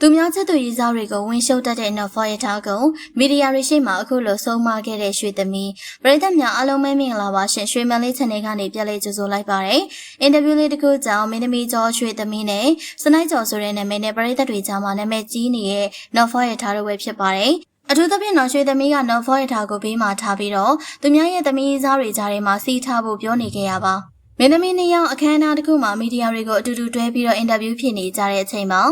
သူများချက်သူရေးစားတွေကိုဝင်ရှုပ်တတ်တဲ့နော်ဖော်ရထားကိုမီဒီယာတွေရှေ့မှာအခုလိုဆုံးမခဲ့တဲ့ရွှေသမီးပရိသတ်များအားလုံးပဲမင်္ဂလာပါရှင်ရွှေမန်လေး channel ကနေပြန်လည်ကြိုဆိုလိုက်ပါတယ်အင်တာဗျူးလေးတစ်ခုကြောင့်မင်းသမီးကျော်ရွှေသမီးနဲ့စနိုက်ကျော်ဆိုတဲ့နာမည်နဲ့ပရိသတ်တွေကြားမှာနာမည်ကြီးနေတဲ့နော်ဖော်ရထားတို့ပဲဖြစ်ပါတယ်အထူးသဖြင့်တော့ရွှေသမီးကနော်ဖော်ရထားကိုဘေးမှာထားပြီးတော့သူများရဲ့သမီးစားတွေကြားထဲမှာစီးထားဖို့ပြောနေခဲ့ရပါ မင်းသမီးနှစ်ယောက်အခမ်းအနားတစ်ခုမှာမီဒီယာတွေကိုအတူတူတွဲပြီးတော့အင်တာဗျူးဖြစ်နေကြတဲ့အချိန်မှာ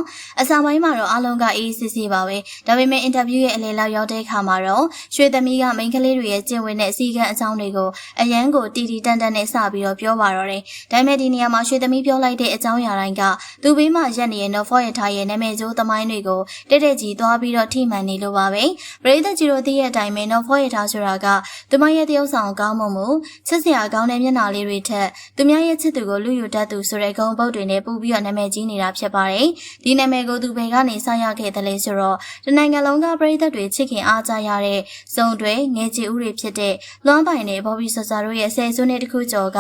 အဆောင်ပိုင်းမှာတော့အားလုံးကအေးစစ်စစ်ပါပဲဒါပေမဲ့အင်တာဗျူးရဲ့အလေလောက်ရောက်တဲ့အခါမှာတော့ရွှေသမီးကမိန်းကလေးတွေရဲ့ကျင့်ဝတ်နဲ့အစည်းအကမ်းအကြောင်းတွေကိုအရန်ကိုတီတီတန်တန်နဲ့စပြီးတော့ပြောပါတော့တယ်ဒါပေမဲ့ဒီနေရာမှာရွှေသမီးပြောလိုက်တဲ့အကြောင်းအရာတိုင်းကသူ့ဘေးမှာရက်နေတဲ့ No For ရထားရဲ့နာမည်ကျိုးသမိုင်းတွေကိုတက်တက်ကြီးသွားပြီးတော့ထိမှန်နေလို့ပါပဲပရိသတ်ကြီးတို့သိတဲ့အတိုင်းပဲ No For ရထားဆိုတာကသူမရဲ့တယောက်ဆောင်ကောင်းမှုမှုချစ်စရာကောင်းတဲ့မျက်နှာလေးတွေထက်သူများရဲ့ချစ်သူကိုလူယူတတ်သူဆိုတဲ့ဂုဏ်ပုတ်တွေနဲ့ပူပြီးတော့နာမည်ကြီးနေတာဖြစ်ပါတယ်။ဒီနာမည်ကိုသူဘယ်ကနေစရခဲ့တယ်လဲဆိုတော့ဒီနိုင်ငံလုံးကပြည်သက်တွေချစ်ခင်အားကြရတဲ့ဇုံတွေငယ်ချီဦးတွေဖြစ်တဲ့လွမ်းပိုင်နဲ့ဘော်ဘီဆာဆာတို့ရဲ့ဆယ်စုနှစ်တခုကျော်က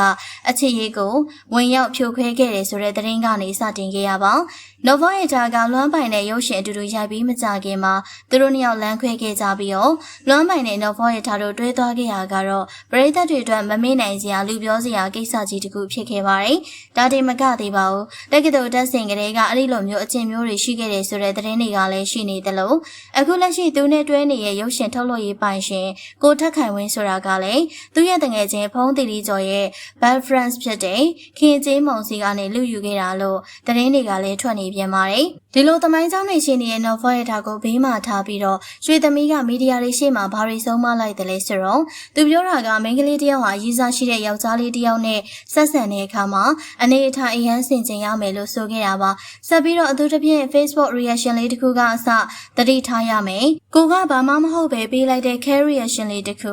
အချစ်ရေးကိုဝင်ရောက်ဖြိုခွဲခဲ့တယ်ဆိုတဲ့သတင်းကနေစတင်ခဲ့ရပါ။နိုဗာရဲ့ဂျာကလွမ်းပိုင်နဲ့ရုပ်ရှင်အတူတူရိုက်ပြီးမကြခင်မှာသူတို့နှစ်ယောက်လမ်းခွဲခဲ့ကြပြီးတော့လွမ်းပိုင်နဲ့နိုဗာရဲ့ဂျာတို့တွဲသွားခဲ့ရကတော့ပြည်သက်တွေအတွက်မမေ့နိုင်စရာလူပြောစရာကိစ္စကြီးတစ်ခုဖြစ်ခဲ့ပါတယ်။ဒါတင်မကသေးပါဘူး။တက္ကသိုလ်တက်ဆင်ကလေးကအဲ့ဒီလိုမျိုးအကျင့်မျိုးတွေရှိခဲ့တယ်ဆိုတဲ့သတင်းတွေကလည်းရှိနေတယ်လို့အခုလက်ရှိသူနဲ့တွဲနေတဲ့ရုပ်ရှင်ထုတ်လို့ရေးပိုင်ရှင်ကိုထက်ခိုင်ဝင်းဆိုတာကလည်းသူ့ရဲ့တငယ်ချင်းဖုံးတီလီကျော်ရဲ့ bad friends ဖြစ်တဲ့ခင်ကျေးမုံစီကနေလူယူခဲ့တာလို့သတင်းတွေကလည်းထွက်နေပြန်ပါတယ်။ ဒီလိုသမိုင်းကြောင်းနေရှင်နေတဲ့ Novel ရတာကိုဘေးမှာထားပြီးတော့ရွှေသမီးကမီဒီယာတွေရှေ့မှာဘာတွေဆုံးမလိုက်တယ်လဲဆိုတော့သူပြောတာကမိန်းကလေးတယောက်ဟာရည်စားရှိတဲ့ယောက်ျားလေးတယောက်နဲ့ဆက်ဆံတဲ့အခါမှာအနေအထားအရန်ဆင်ခြင်ရမယ်လို့ဆိုခဲ့တာပါဆက်ပြီးတော့အထူးသဖြင့် Facebook reaction လေးတစ်ခုကအစသတိထားရမယ်ကိုကဘာမှမဟုတ်ပဲပေးလိုက်တဲ့ care reaction လေးတစ်ခု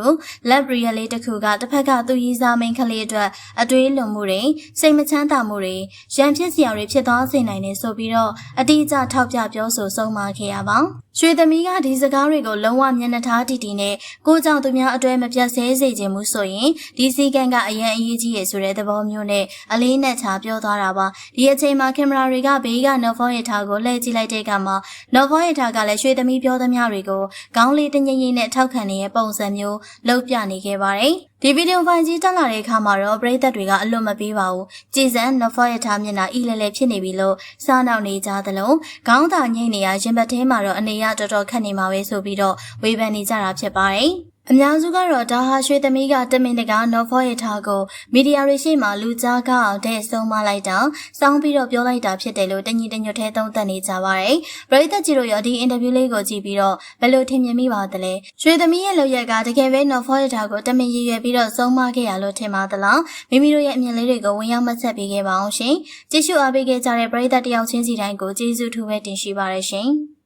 lab real လေးတစ်ခုကတစ်ဖက်ကသူရည်စားမိန်းကလေးအတွက်အတွေးလွန်မှုတွေစိတ်မချမ်းသာမှုတွေရန်ဖြစ်စရာတွေဖြစ်သွားစေနိုင်တယ်ဆိုပြီးတော့အတိအကျထောက်ပြပြောဆိုဆုံးမခဲ့ရပါရွှေသမီးကဒီစကားတွေကိုလုံးဝမျက်နှာထားတီတီနဲ့ကိုကြောင့်သူများအတွဲမပြတ်ဆဲစေခြင်းမှုဆိုရင်ဒီစီကန်ကအရန်အရေးကြီးရဆိုတဲ့သဘောမျိုးနဲ့အလေးနဲ့ချပြောသွားတာပါဒီအချိန်မှာကင်မရာတွေကဘေးကနော်ဖောရထားကိုလှည့်ကြည့်လိုက်တဲ့အခါမှာနော်ဖောရထားကလည်းရွှေသမီးပြောသမျှတွေကိုခေါင်းလေးတငိမ့်ငိမ့်နဲ့ထောက်ခံနေတဲ့ပုံစံမျိုးလုပ်ပြနေခဲ့ပါတယ် ဒီဗီဒီယိုဖိုင်ကြီးတက်လာတဲ့အခါမှာတော့ပရိသတ်တွေကအလွတ်မပေးပါဘူး။ကြည်စံနဖော့ရထားမျက်နှာအီလဲလဲဖြစ်နေပြီလို့စားနောက်နေကြသလိုခေါင်းသာငိမ့်နေရရင်ဘတ်ထဲမှာတော့အနေရတော်တော်ခက်နေမှာပဲဆိုပြီးတော့ဝေဖန်နေကြတာဖြစ်ပါတယ်။ အများစုကတော့ဒါဟာရွှေသမီးကတမင်တကာနော်ဖော့ရထားကိုမီဒီယာတွေရှေ့မှာလူကြားကအောင်တဲ့ဆုံးမလိုက်တာစောင်းပြီးတော့ပြောလိုက်တာဖြစ်တယ်လို့တညီတညွတ်ထဲသုံးသပ်နေကြပါတယ်။ပရိသတ်ကြီးတို့ရောဒီအင်တာဗျူးလေးကိုကြည့်ပြီးတော့ဘယ်လိုထင်မြင်မိပါသလဲ။ရွှေသမီးရဲ့လုပ်ရက်ကတကယ်ပဲနော်ဖော့ရထားကိုတမင်ရည်ရွယ်ပြီးတော့ဆုံးမခဲ့ရလို့ထင်ပါသလား။မိမိတို့ရဲ့အမြင်လေးတွေကိုဝင်ရောက်မှတ်ချက်ပေးခဲ့ပါအောင်ရှင်။ကြည့်ရှုအားပေးခဲ့ကြတဲ့ပရိသတ်တယောက်ချင်းစီတိုင်းကိုကျေးဇူးထူးပဲတင်ရှိပါရရှင်။